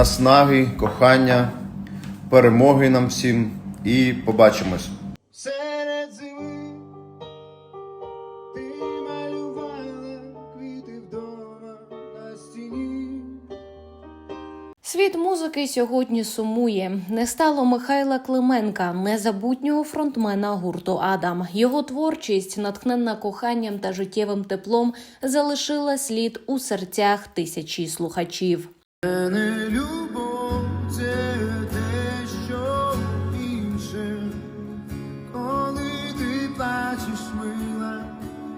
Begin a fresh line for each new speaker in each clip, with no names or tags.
Наснаги, кохання, перемоги нам всім і побачимось.
Серед зими ти малювала квіти вдома на стіні.
Світ музики сьогодні сумує. Не стало Михайла Клименка, незабутнього фронтмена гурту Адам. Його творчість, натхненна коханням та життєвим теплом, залишила слід у серцях тисячі слухачів.
Не любов це те, що інше, коли ти плачеш, мила,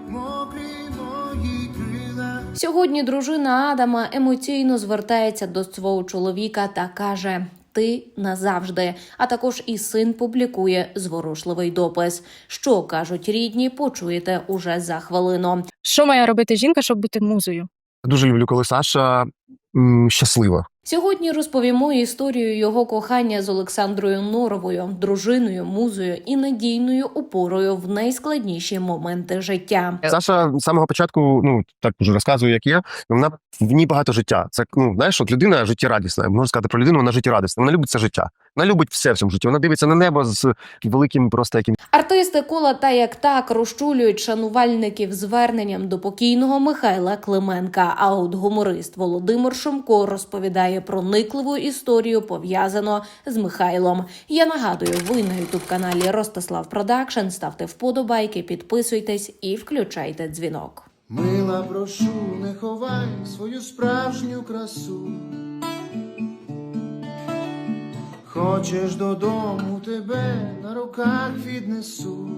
мокрі мої крила.
Сьогодні дружина Адама емоційно звертається до свого чоловіка та каже: Ти назавжди. А також і син публікує зворушливий допис. Що кажуть рідні, почуєте уже за хвилину.
Що має робити жінка, щоб бути музою?
Дуже люблю, коли Саша щаслива.
Сьогодні розповімо історію його кохання з Олександрою Норовою, дружиною, музою і надійною опорою в найскладніші моменти життя.
Саша з самого початку, ну так вже розказую, як є. Вона в ній багато життя. Це ну знаєш, от людина життєрадісна. Можна сказати про людину, вона життєрадісна. Вона любить це життя. Вона любить все в цьому житті. Вона дивиться на небо з великим просто яким
Артисти кола та як так розчулюють шанувальників зверненням до покійного Михайла Клименка. А от гуморист Володимир Шумко розповідає проникливу історію, пов'язану з Михайлом. Я нагадую, ви на ютуб каналі Ростислав Продакшн. Ставте вподобайки, підписуйтесь і включайте дзвінок.
Мила, прошу, не ховай свою справжню красу. Хочеш додому тебе на руках віднесу.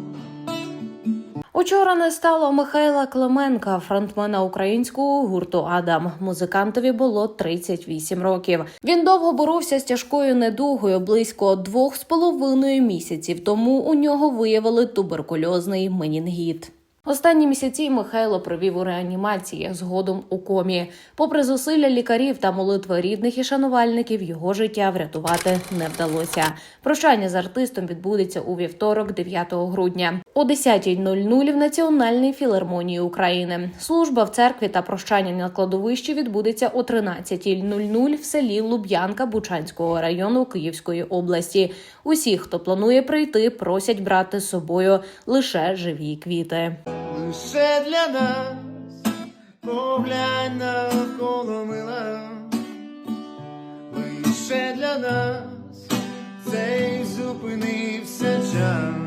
Учора не стало Михайла Клименка, фронтмена українського гурту Адам. Музикантові було 38 років. Він довго боровся з тяжкою недугою. Близько двох з половиною місяців тому у нього виявили туберкульозний менінгіт. Останні місяці Михайло провів у реанімації згодом у комі. Попри зусилля лікарів та молитви рідних і шанувальників, його життя врятувати не вдалося. Прощання з артистом відбудеться у вівторок, 9 грудня, о 10.00 в Національній філармонії України. Служба в церкві та прощання на кладовищі відбудеться о 13.00 в селі Луб'янка Бучанського району Київської області. Усі, хто планує прийти, просять брати з собою лише живі квіти.
Лише для нас поглянь навколо мила. Лише для нас цей зупинився час.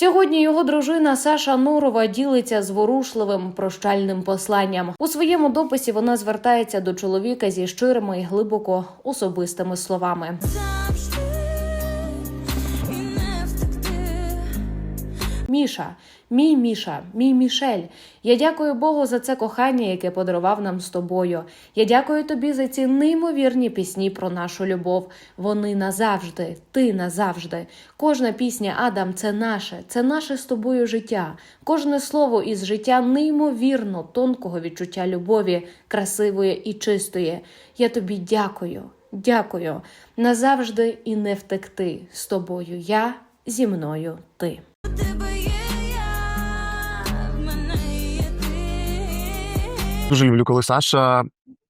Сьогодні його дружина Саша Нурова ділиться зворушливим прощальним посланням. У своєму дописі вона звертається до чоловіка зі щирими і глибоко особистими словами. Міша, мій Міша, мій Мішель. Я дякую Богу за це кохання, яке подарував нам з тобою. Я дякую тобі за ці неймовірні пісні про нашу любов. Вони назавжди, ти назавжди. Кожна пісня, Адам, це наше, це наше з тобою життя. Кожне слово із життя неймовірно тонкого відчуття любові, красивої і чистої. Я тобі дякую, дякую. Назавжди і не втекти. З тобою я, зі мною ти.
Дуже люблю, коли Саша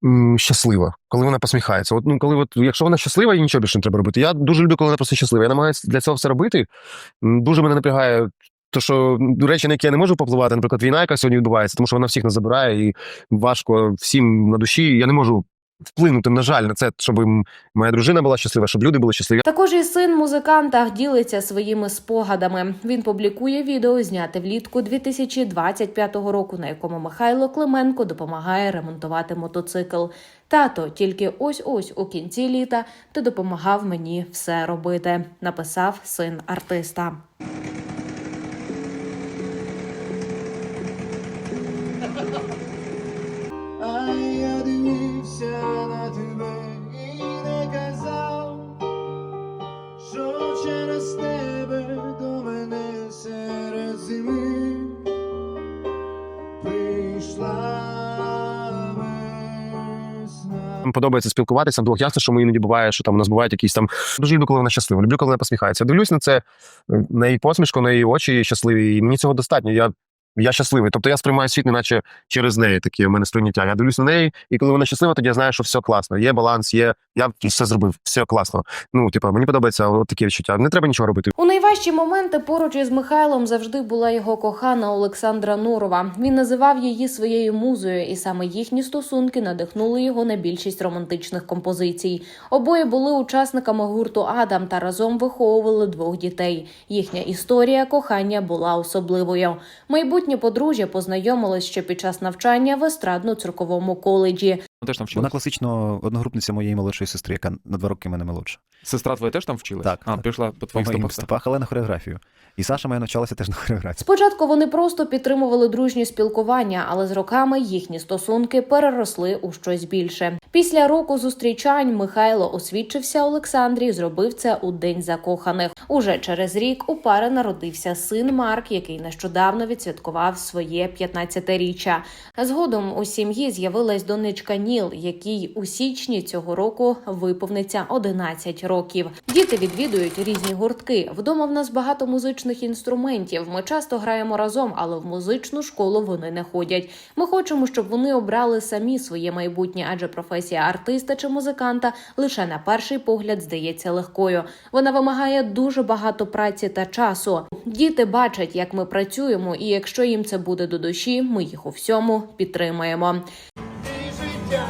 м, щаслива, коли вона посміхається. От ну коли, от якщо вона щаслива, їй нічого більше не треба робити. Я дуже люблю, коли вона просто щаслива. Я намагаюся для цього все робити. Дуже мене напрягає. То, що речі, на які я не можу попливати, наприклад, війна, яка сьогодні відбувається, тому що вона всіх нас забирає, і важко всім на душі. Я не можу вплинути, на жаль, на це, щоб моя дружина була щаслива, щоб люди були щасливі.
Також і син музиканта ділиться своїми спогадами. Він публікує відео, зняте влітку 2025 року, на якому Михайло Клименко допомагає ремонтувати мотоцикл. Тато, тільки ось ось у кінці літа ти допомагав мені все робити, написав син артиста.
Подобається спілкуватися вдвох. Ясно, що ми іноді буває, що там у нас бувають якісь там. Дуже люблю, коли вона щаслива. Люблю, коли вона посміхається. Дивлюсь на це, на її посмішку, на її очі щасливі. І мені цього достатньо. Я я щасливий. Тобто я сприймаю світ, неначе через неї такі у мене сприйняття. Я дивлюсь на неї, і коли вона щаслива, тоді я знаю, що все класно. Є баланс, є. Я все зробив, все класно. Ну, типу, мені подобається от такі відчуття. Не треба нічого робити.
У найважчі моменти поруч із Михайлом завжди була його кохана Олександра Нурова. Він називав її своєю музою, і саме їхні стосунки надихнули його на більшість романтичних композицій. Обоє були учасниками гурту Адам та разом виховували двох дітей. Їхня історія кохання була особливою. Майбутнє подружжя познайомилось ще під час навчання в естрадно-цирковому коледжі.
Теж там
Вона класично одногрупниця моєї молодшої сестри, яка на два роки мене молодша.
Сестра твоя теж там вчилась?
Так,
А,
так.
пішла по
По
твоїх
моїм
стопах.
стопах, але на хореографію. І Саша моя навчалася теж на хореографії.
Спочатку вони просто підтримували дружні спілкування, але з роками їхні стосунки переросли у щось більше. Після року зустрічань Михайло освідчився Олександрі, зробив це у день закоханих. Уже через рік у пари народився син Марк, який нещодавно відсвяткував своє 15-річчя. Згодом у сім'ї з'явилась донечка Ніл, якій у січні цього року виповниться 11 років. Діти відвідують різні гуртки. Вдома в нас багато музичних інструментів. Ми часто граємо разом, але в музичну школу вони не ходять. Ми хочемо, щоб вони обрали самі своє майбутнє, адже професія артиста чи музиканта лише на перший погляд здається легкою. Вона вимагає дуже багато праці та часу. Діти бачать, як ми працюємо, і якщо їм це буде до душі, ми їх у всьому підтримаємо.
Ти життя,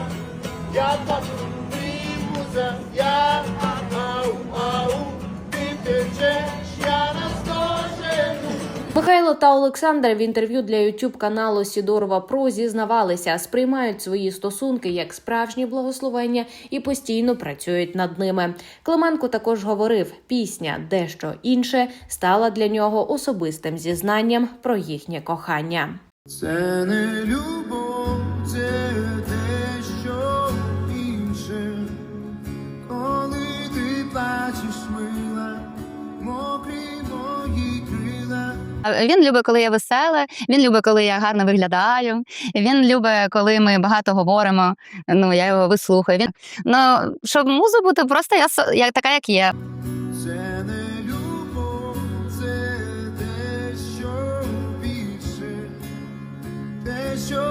Михайло та Олександр в інтерв'ю для youtube каналу Сідорова Про зізнавалися, сприймають свої стосунки як справжні благословення і постійно працюють над ними. Клименко також говорив, пісня дещо інше стала для нього особистим зізнанням про їхнє кохання.
Це не любов, це дещо інше. Коли ти плачеш, мила,
Він любить, коли я весела, він любить, коли я гарно виглядаю. Він любить, коли ми багато говоримо. Ну я його вислухаю. Він ну щоб музу бути, просто я я така, як є.
Це не любов, це дещо більше, те, що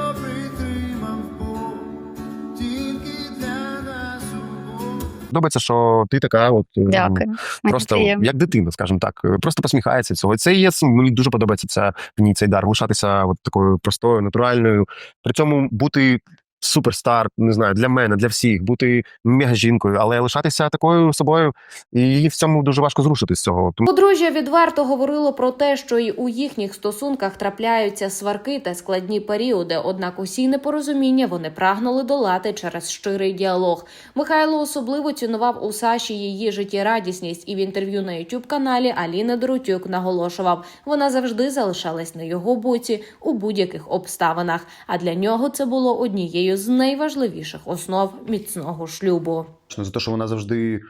Подобається, що ти така, от
Дякую.
Просто
Дякую.
як дитина, скажімо так, е, просто посміхається цього. І Це є мені дуже подобається ця в ній цей дар, лишатися от такою простою, натуральною. При цьому бути суперстар, не знаю, для мене, для всіх, бути мега жінкою, але лишатися такою собою, і в цьому дуже важко зрушити з цього. Тому
Подружжя відверто говорило про те, що й у їхніх стосунках трапляються сварки та складні періоди. Однак усі непорозуміння вони прагнули долати через щирий діалог. Михайло особливо цінував у Саші її життєрадісність, і в інтерв'ю на youtube каналі Аліна Доротюк наголошував, вона завжди залишалась на його боці у будь-яких обставинах. А для нього це було однією з найважливіших основ міцного шлюбу.
За те, що вона завжди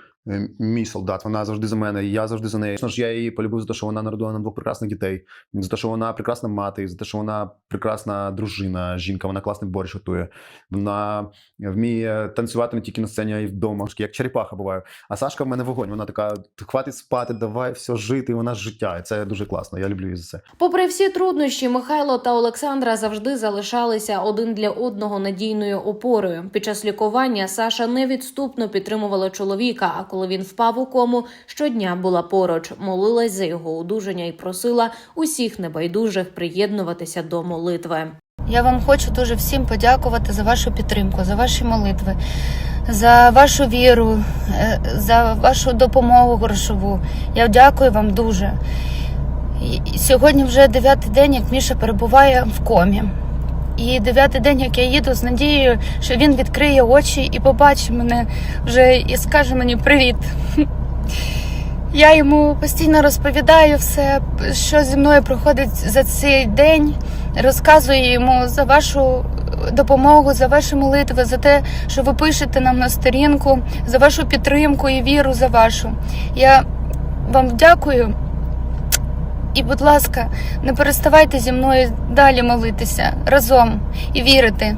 мій солдат, вона завжди за мене, і я завжди за неї. Звісно ж, я її полюбив за те, що вона народила нам двох прекрасних дітей, за те, що вона прекрасна мати, за те, що вона прекрасна дружина, жінка, вона класний борщ готує. Вона вміє танцювати не тільки на сцені, а й вдома, як черепаха буває. А Сашка в мене вогонь. Вона така: хватить спати, давай все жити. Вона ж життя. І це дуже класно. Я люблю її за це.
Попри всі труднощі, Михайло та Олександра завжди залишалися один для одного надійною опорою. Під час лікування Саша невідступно підтримувала чоловіка. А коли він впав у кому, щодня була поруч, молилась за його одужання і просила усіх небайдужих приєднуватися до молитви.
Я вам хочу дуже всім подякувати за вашу підтримку, за ваші молитви, за вашу віру, е, за вашу допомогу грошову. Я дякую вам дуже. Сьогодні вже дев'ятий день, як Міша перебуває в комі. І дев'ятий день, як я їду з надією, що він відкриє очі і побачить мене вже і скаже мені привіт. Я йому постійно розповідаю все, що зі мною проходить за цей день. Розказую йому за вашу допомогу, за ваші молитви, за те, що ви пишете нам на сторінку, за вашу підтримку і віру за вашу. Я вам дякую. І, будь ласка, не переставайте зі мною далі молитися разом і вірити.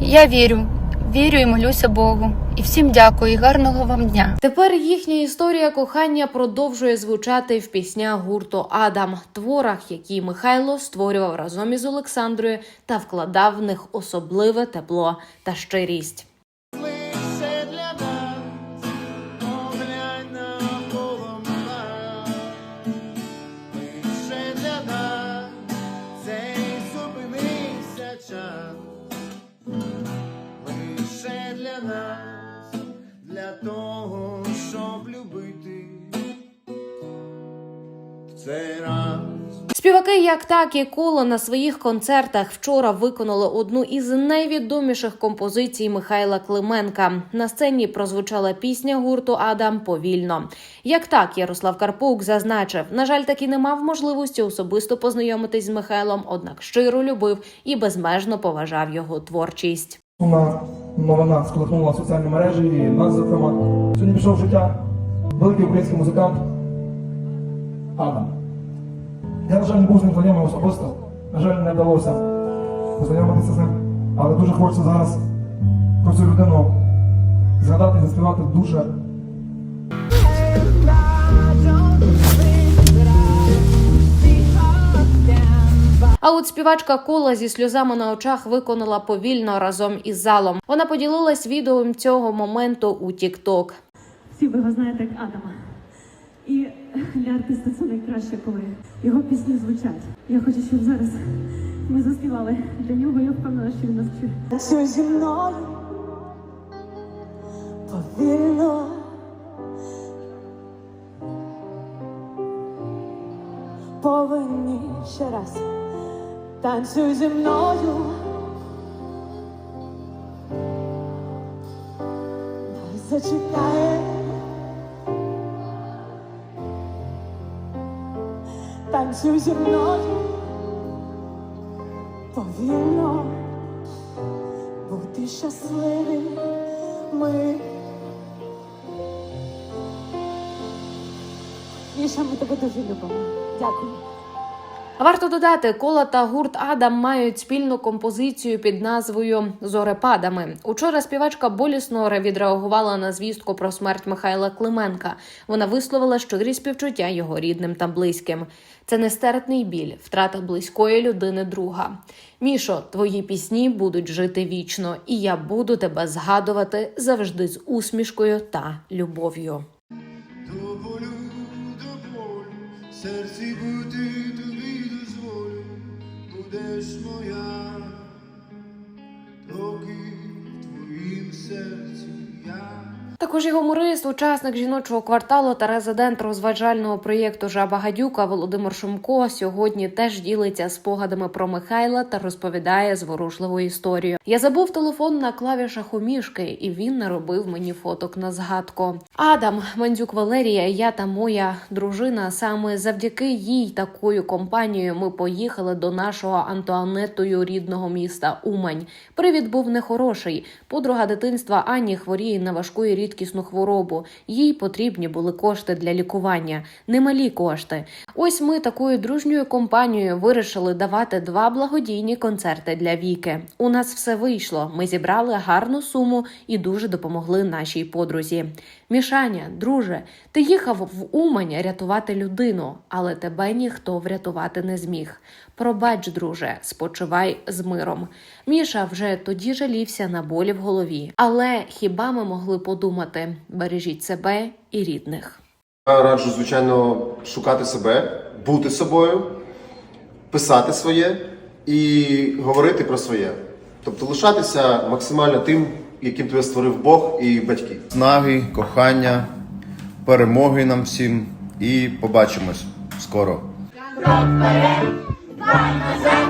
Я вірю. вірю і молюся Богу. І всім дякую і гарного вам дня.
Тепер їхня історія кохання продовжує звучати в піснях гурту Адам, творах, які Михайло створював разом із Олександрою та вкладав в них особливе тепло та щирість.
Любити в цей раз.
Співаки як так і коло на своїх концертах вчора виконали одну із найвідоміших композицій Михайла Клименка. На сцені прозвучала пісня гурту Адам повільно. Як так, Ярослав Карпук зазначив, на жаль, таки не мав можливості особисто познайомитись з Михайлом, однак щиро любив і безмежно поважав його творчість.
Сумна новина сколихнула соціальні мережі і нас, зокрема. Сьогодні пішов життя великий український музикант Адам. Я, на жаль, не був з ним знайомий особисто. На жаль, не вдалося познайомитися з ним. Але дуже хочеться зараз про цю людину згадати і заспівати дуже
А от співачка кола зі сльозами на очах виконала повільно разом із залом. Вона поділилась відео цього моменту у TikTok.
Всі ви його знаєте як Адама. І для артиста це найкраще, коли його пісні звучать. Я хочу, щоб зараз ми заспівали для нього. Я впевнена, що він нас чує.
Танцюй зі мною повільно. Повинні ще раз танцюй зі мною. Зачекає. Танцюй зі мною. Повільно бути щасливим ми. ще ми тебе дуже любимо. Дякую.
Варто додати, кола та гурт Адам мають спільну композицію під назвою Зорепадами. Учора співачка болісно відреагувала на звістку про смерть Михайла Клименка. Вона висловила щирі співчуття його рідним та близьким. Це нестерпний біль, втрата близької людини друга. Мішо, твої пісні будуть жити вічно, і я буду тебе згадувати завжди з усмішкою та любов'ю.
До болю, серці будеш моя,
Також гуморист, учасник жіночого кварталу та резидент розважального проєкту Жаба Гадюка Володимир Шумко сьогодні теж ділиться спогадами про Михайла та розповідає зворушливу історію. Я забув телефон на клавішах у мішки, і він наробив мені фоток на згадку. Адам Мандзюк Валерія, я та моя дружина. Саме завдяки їй такою компанією ми поїхали до нашого Антуанеттою рідного міста Умань. Привід був нехороший. Подруга дитинства Ані хворіє на важку і рідкісну хворобу. Їй потрібні були кошти для лікування, немалі кошти. Ось ми такою дружньою компанією вирішили давати два благодійні концерти для Віки. У нас все вийшло. Ми зібрали гарну суму і дуже допомогли нашій подрузі. Мішаня, друже, ти їхав в Умань рятувати людину, але тебе ніхто врятувати не зміг. Пробач, друже, спочивай з миром. Міша вже тоді жалівся на болі в голові. Але хіба ми могли подумати: бережіть себе і рідних.
Я раджу, звичайно, шукати себе, бути собою, писати своє і говорити про своє. Тобто лишатися максимально тим, яким тебе створив Бог і батьки.
Снаги, кохання, перемоги нам всім і побачимось скоро.
Пацани вперед, два назад,